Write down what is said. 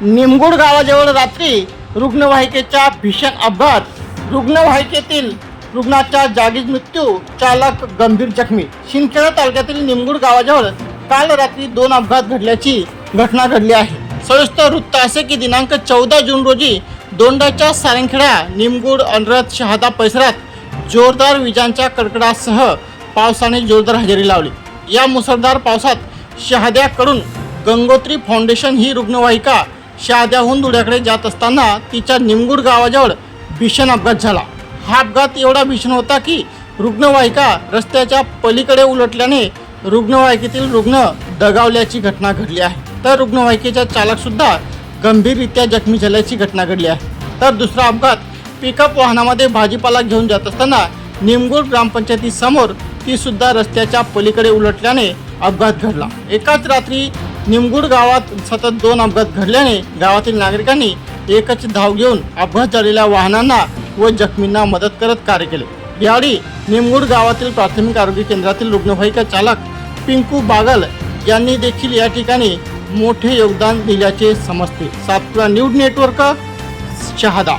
निमगुड गावाजवळ रात्री रुग्णवाहिकेच्या भीषण अपघात. रुग्णवाहिकेतील रुग्णाचा जागीच मृत्यू चालक गंभीर जखमी. शिंदखेडा तालुक्यातील निमगुड गावाजवळ काल रात्री दोन अपघात घडल्याची घटना घडली आहे. सविस्तर वृत्त असे की दिनांक चौदा जून रोजी दोंडाच्या सारंगखेडा निमगुड अनरथ शहादा परिसरात जोरदार विजांच्या कडकडासह पावसाने जोरदार हजेरी लावली. या मुसळधार पावसात शहाद्याकडून गंगोत्री फाउंडेशन ही रुग्णवाहिका शहाद्याहून धुळ्याकडे जात असताना तिच्या निमगुड गावाजवळ भीषण अपघात झाला. हा अपघात एवढा भीषण होता की रुग्णवाहिका रस्त्याच्या पलीकडे उलटल्याने रुग्णवाहिकेतील रुग्ण दगावल्याची घटना घडली आहे. तर रुग्णवाहिकेचा चालकसुद्धा गंभीररित्या जखमी झाल्याची घटना घडली आहे. तर दुसरा अपघात पिकअप वाहनामध्ये भाजीपाला घेऊन जात असताना निमगुड ग्रामपंचायतीसमोर तीसुद्धा रस्त्याच्या पलीकडे उलटल्याने अपघात घडला. एकाच रात्री निमगुड गावात सतत दोन अपघात घडल्याने गावातील नागरिकांनी एकच धाव घेऊन अपघात झालेल्या वाहनांना व जखमींना मदत करत कार्य केले. यावेळी निमगुड गावातील प्राथमिक आरोग्य केंद्रातील रुग्णवाहिका चालक पिंकू बागल यांनी देखील या ठिकाणी मोठे योगदान दिल्याचे समजते. Satpura news network Shahada.